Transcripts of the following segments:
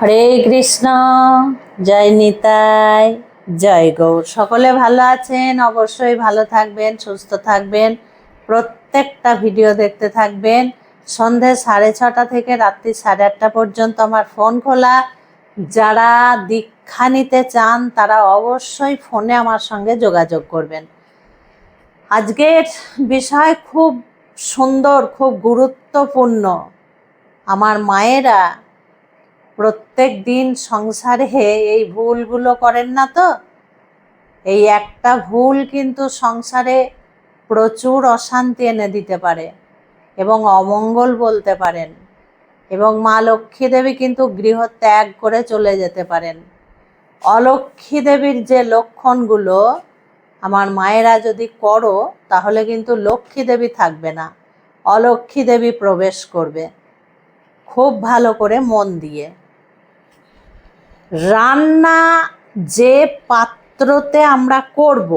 হরে কৃষ্ণ, জয় নিতাই, জয় গৌর। সকলে ভালো আছেন, অবশ্যই ভালো থাকবেন, সুস্থ থাকবেন, প্রত্যেকটা ভিডিও দেখতে থাকবেন। সন্ধে সাড়ে ছটা থেকে রাত্রি সাড়ে আটটা পর্যন্ত আমার ফোন খোলা। যারা দীক্ষা নিতে চান, তারা অবশ্যই ফোনে আমার সঙ্গে যোগাযোগ করবেন। আজকের বিষয় খুব সুন্দর, খুব গুরুত্বপূর্ণ। আমার মায়েরা প্রত্যেক দিন সংসারে এই ভুলগুলো করেন না তো? এই একটা ভুল কিন্তু সংসারে প্রচুর অশান্তি এনে দিতে পারে এবং অমঙ্গল বলতে পারেন এবং মা লক্ষ্মী দেবী কিন্তু গৃহ ত্যাগ করে চলে যেতে পারেন। অলক্ষ্মী দেবীর যে লক্ষণগুলো আমার মায়েরা যদি করো, তাহলে কিন্তু লক্ষ্মী দেবী থাকবে না, অলক্ষ্মী দেবী প্রবেশ করবে। খুব ভালো করে মন দিয়ে। রান্না যে পাত্রতে আমরা করব,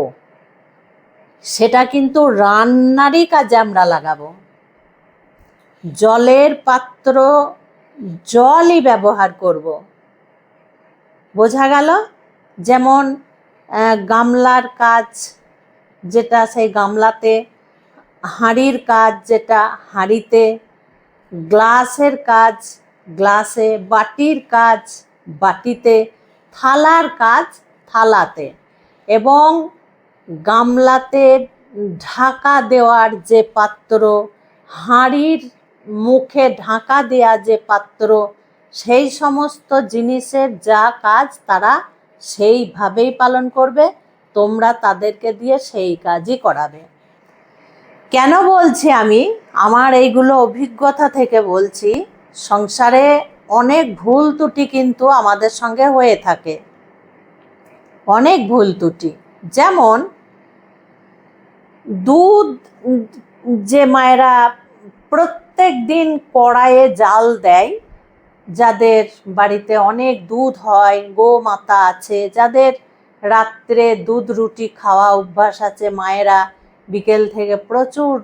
সেটা কিন্তু রান্নারই কাজে আমরা লাগাবো। জলের পাত্র জলই ব্যবহার করব। বোঝা গেল? যেমন গামলার কাজ যেটা, সেই গামলাতে হাঁড়ির কাজ যেটা, হাঁড়িতে গ্লাসের কাজ, গ্লাসে বাটির কাজ বাটিতে, থালার কাজ থালাতে এবং গামলাতে ঢাকা দেওয়ার যে পাত্র, হাঁড়ির মুখে ঢাকা দেওয়া যে পাত্র, সেই সমস্ত জিনিসের যা কাজ তারা সেইভাবেই পালন করবে, তোমরা তাদেরকে দিয়ে সেই কাজই করাবে। কেন বলছি আমি? আমার এইগুলো অভিজ্ঞতা থেকে বলছি, সংসারে অনেক ভুল ত্রুটি কিন্তু আমাদের সঙ্গে হয়ে থাকে। অনেক ভুল ত্রুটি। যেমন, দুধ, যে মায়েরা প্রত্যেক দিন কড়াইয়ে জাল দেয়, যাদের বাড়িতে অনেক দুধ হয়, গোমাতা আছে, যাদের রাত্রে দুধ রুটি খাওয়া অভ্যাস আছে, মায়েরা বিকেল থেকে প্রচুর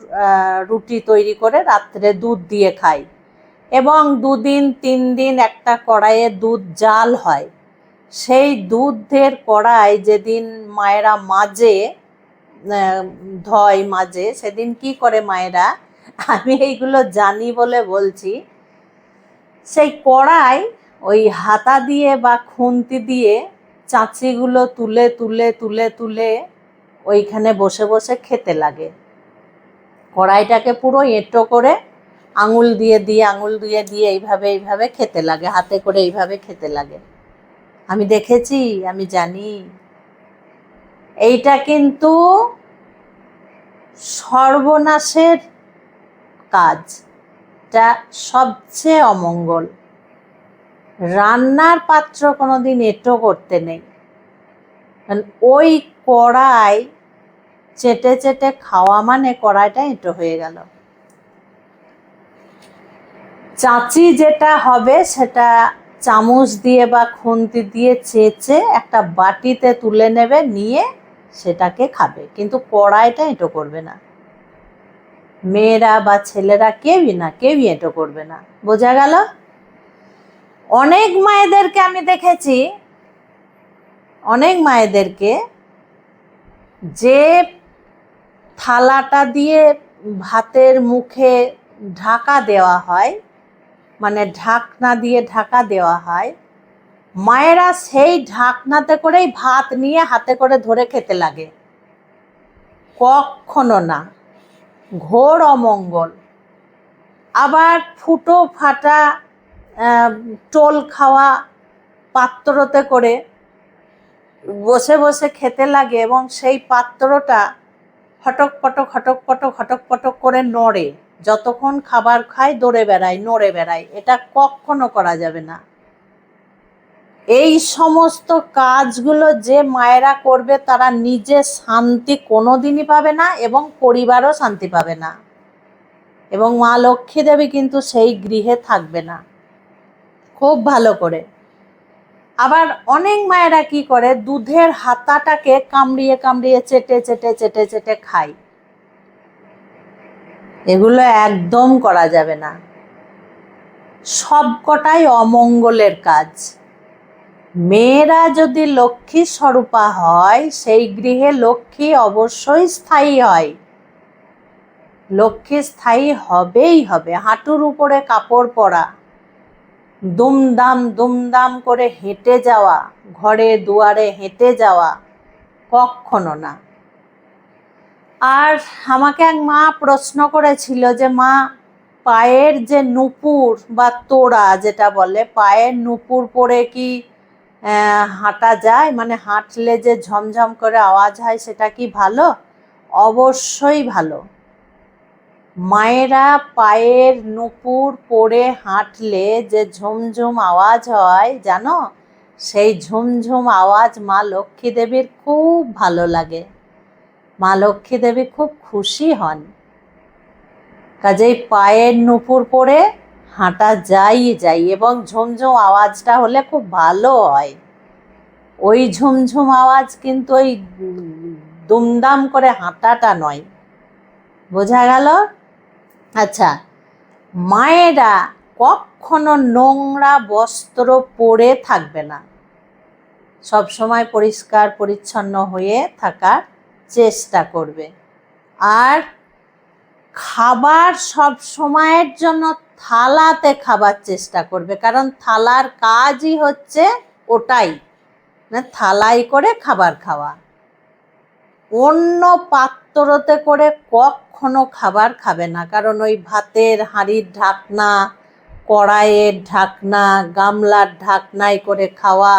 রুটি তৈরি করে রাত্রে দুধ দিয়ে খায়। এবং দুদিন তিন দিন একটা কড়াইয়ে দুধ জাল হয়। সেই দুধের কড়াই যেদিন মায়েরা আহ, ধয় মাজে সেদিন কি করে মায়েরা? আমি এইগুলো জানি বলে বলছি। সেই কড়াই ওই হাতা দিয়ে বা খুন্তি দিয়ে চাঁচিগুলো তুলে তুলে তুলে তুলে ওইখানে বসে বসে খেতে লাগে। কড়াইটাকে পুরো এঁটো করে আঙুল দিয়ে দিয়ে, আঙুল দিয়ে দিয়ে এইভাবে এইভাবে খেতে লাগে, হাতে করে এইভাবে খেতে লাগে। আমি দেখেছি, আমি জানি। এইটা কিন্তু সর্বনাশের কাজ। এটা সবচেয়ে অমঙ্গল। রান্নার পাত্র কোনো দিন এঁটো করতে নেই। কারণ ওই কড়াই চেটে চেটে খাওয়া মানে কড়াইটা এঁটো হয়ে গেল। চাচি যেটা হবে সেটা চামচ দিয়ে বা খুন্তি দিয়ে চেঁচে একটা বাটিতে তুলে নেবে, নিয়ে সেটাকে খাবে। কিন্তু কড়াইটা এঁটো করবে না। মেয়েরা বা ছেলেরা কেউই না, কেউই এঁটো করবে না। বোঝা গেল? অনেক মায়েদেরকে আমি দেখেছি, অনেক মায়েদেরকে যে থালাটা দিয়ে ভাতের মুখে ঢাকা দেওয়া হয় মানে ঢাকনা দিয়ে ঢাকা দেওয়া হয়। মায়েরা সেই ঢাকনাতে করেই ভাত নিয়ে হাতে করে ধরে খেতে লাগে। কখনো না। ঘোর অমঙ্গল। আবার ফুটো ফাটা টোল খাওয়া পাত্রতে করে বসে বসে খেতে লাগে এবং সেই পাত্রটা হটক পটক হটক পটক হটক পটক করে নড়ে। যতক্ষণ খাবার খায় দৌড়ে বেড়ায় নড়ে বেড়ায় এটা কখনো করা যাবে না। এই সমস্ত কাজগুলো যে মায়েরা করবে, তারা নিজে শান্তি কোনো দিনই পাবে না এবং পরিবারও শান্তি পাবে না। এবং মা লক্ষ্মী দেবী কিন্তু সেই গৃহে থাকবে না। খুব ভালো করে। আবার অনেক মায়েরা কি করে, দুধের হাতাটাকে কামড়িয়ে কামড়িয়ে চেটে চেটে চেটে চেটে খায়। এগুলো একদম করা যাবে না। সবকটাই অমঙ্গলের কাজ। মেয়েরা যদি লক্ষ্মী স্বরূপা হয়, সেই গৃহে লক্ষ্মী অবশ্যই স্থায়ী হয়। লক্ষ্মী স্থায়ী হবেই হবে, হাঁটুর উপরে কাপড় পরা, দুমদাম দুমদাম করে হেঁটে যাওয়া, ঘরে দুয়ারে হেঁটে যাওয়া কখনো না। আর আমাকে এক মা প্রশ্ন করেছিল যে, মা, পায়ের যে নুপুর বা তোড়া যেটা বলে, পায়ের নুপুর পরে কি হাঁটা যায়? মানে হাঁটলে যে ঝমঝম করে আওয়াজ হয়, সেটা কি ভালো? অবশ্যই ভালো। মায়েরা পায়ের নুপুর পরে হাঁটলে যে ঝুমঝুম আওয়াজ হয়, জানো? সেই ঝুমঝুম আওয়াজ মা লক্ষ্মী দেবীর খুব ভালো লাগে। মা লক্ষ্মী দেবী খুব খুশি হন। কাজেই পায়ের নুপুর পরে হাঁটা যাই যাই এবং ঝুমঝুম আওয়াজটা হলে খুব ভালো হয়। ওই ঝুমঝুম আওয়াজ কিন্তু ওই দুমদাম করে হাঁটাটা নয়। বোঝা গেল? আচ্ছা মায়েরা কখনো নোংরা বস্ত্র পরে থাকবে না। সব সময় পরিষ্কার, পরিচ্ছন্ন হয়ে থাকার চেষ্টা করবে। আর খাবার সব সময়ের জন্য থালাতে খাবার চেষ্টা করবে, কারণ থালার কাজই হচ্ছে ওটাই না থালাই করে খাবার খাওয়া। অন্য পাত্রতে করে কখনো খাবার খাবে না, কারণ ওই ভাতের হাঁড়ির ঢাকনা, কড়াইয়ের ঢাকনা, গামলার ঢাকনায় করে খাওয়া,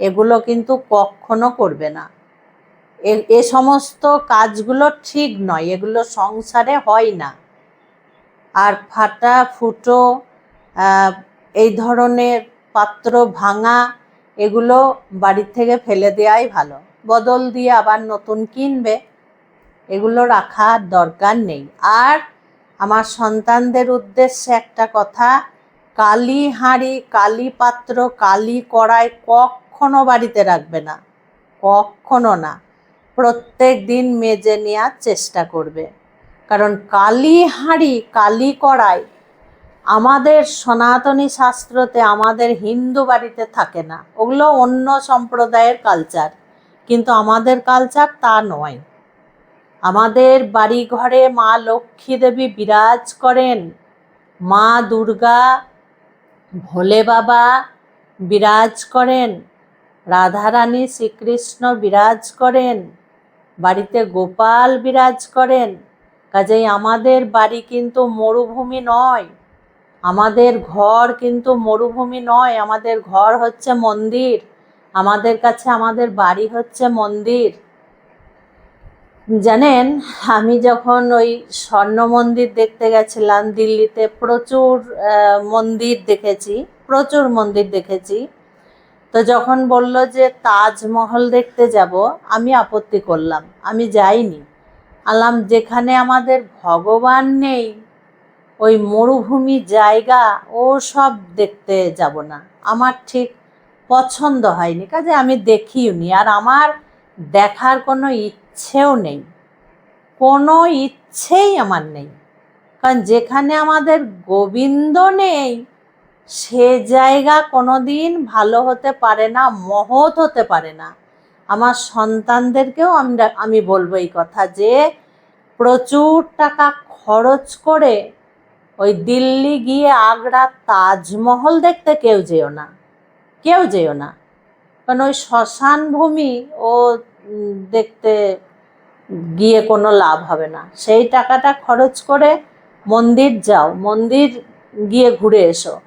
এগুলো কিন্তু কখনো করবে না। এ সমস্ত কাজগুলো ঠিক নয়, এগুলো সংসারে হয় না। আর ফাটা, ফুটো এই ধরনের পাত্র ভাঙা, এগুলো বাড়ির থেকে ফেলে দেওয়াই ভালো। বদল দিয়ে আবার নতুন কিনবে, এগুলো রাখার দরকার নেই। আর আমার সন্তানদের উদ্দেশ্যে একটা কথা, কালি হাঁড়ি, কালি পাত্র, কালি কড়াই কখনো বাড়িতে রাখবে না, কখনো না। প্রত্যেক দিন মেজে নেওয়ার চেষ্টা করবে। কারণ কালি হাঁড়ি, কালি কড়াই আমাদের সনাতনী শাস্ত্রতে আমাদের হিন্দু বাড়িতে থাকে না। ওগুলো অন্য সম্প্রদায়ের কালচার কিন্তু আমাদের কালচার তা নয়। আমাদের বাড়ি ঘরে মা লক্ষ্মী দেবী বিরাজ করেন। মা দুর্গা ভোলে বাবা বিরাজ করেন। রাধারানী শ্রীকৃষ্ণ বিরাজ করেন। বাড়িতে গোপাল বিরাজ করেন। কাজেই আমাদের বাড়ি কিন্তু মরুভূমি নয়। আমাদের ঘর কিন্তু মরুভূমি নয়। আমাদের ঘর হচ্ছে মন্দির। আমাদের কাছে আমাদের বাড়ি হচ্ছে মন্দির। জানেন, আমি যখন ওই স্বর্ণ মন্দির দেখতে গেছিলাম, দিল্লিতে প্রচুর মন্দির দেখেছি, প্রচুর মন্দির দেখেছি। তো যখন বলল যে তাজমহল দেখতে যাব, আমি আপত্তি করলাম। আমি যাইনি। আলাম যেখানে আমাদের ভগবান নেই, ওই মরুভূমি জায়গা, ও সব দেখতে যাব না। আমার ঠিক পছন্দ হয়নি। কাজে আমি দেখিও নি। আর আমার দেখার কোনো ইচ্ছেও নেই। কোনো ইচ্ছেই আমার নেই। কারণ যেখানে আমাদের গোবিন্দ নেই সে জায়গা কোনোদিন ভালো হতে পারে না, মহৎ হতে পারে না। আমার সন্তানদেরকেও আমরা, আমি বলব এই কথা যে, প্রচুর টাকা খরচ করে ওই দিল্লি গিয়ে আগ্রা তাজমহল দেখতে কেউ যেও না। কেউ যেও না। কারণ ওই শ্মশান ভূমি ও দেখতে গিয়ে কোনো লাভ হবে না। সেই টাকাটা খরচ করে মন্দির যাও, মন্দির গিয়ে ঘুরে এসো।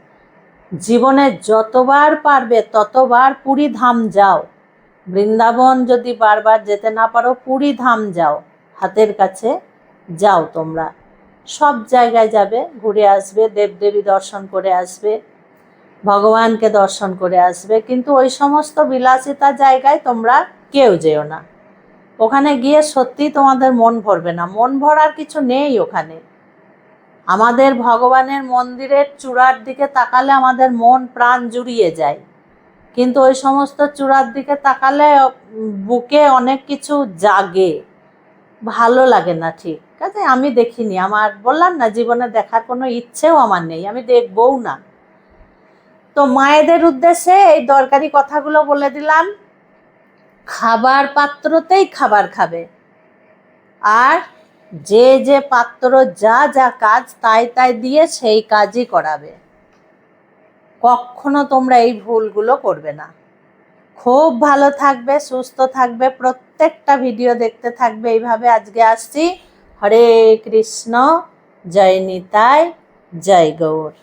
জীবনে যতবার পারবে, ততবার পুরী ধাম যাও। বৃন্দাবন যদি বারবার যেতে না পারো, পুরী ধাম যাও। হাতের কাছে যাও তোমরা। সব জায়গায় যাবে, ঘুরে আসবে, দেবদেবী দর্শন করে আসবে, ভগবানকে দর্শন করে আসবে। কিন্তু ওই সমস্ত বিলাসিতা জায়গায় তোমরা কেউ যেও না। ওখানে গিয়ে সত্যি তোমাদের মন ভরবে না। মন ভরার কিছু নেই ওখানে। আমাদের ভগবানের মন্দিরের চূড়ার দিকে তাকালে আমাদের মন প্রাণ জুড়িয়ে যায়। কিন্তু ওই সমস্ত চূড়ার দিকে তাকালে বুকে অনেক কিছু জাগে। ভালো লাগে না ঠিক। কাজে আমি দেখিনি। আমার বললাম না, জীবনে দেখার কোনো ইচ্ছেও আমার নেই। আমি দেখবও না। তো মায়েদের উদ্দেশ্যে এই দরকারি কথাগুলো বলে দিলাম। খাবার পাত্রতেই খাবার খাবে। আর যে যে পাত্র যা যা কাজ তাই তাই দিয়ে সেই কাজই করাবে। কখনো তোমরা এই ভুলগুলো করবে না। খুব ভালো থাকবে, সুস্থ থাকবে, প্রত্যেকটা ভিডিও দেখতে থাকবে। এইভাবে আজকে আসছি। হরে কৃষ্ণ, জয় নিতাই, জয় গৌর।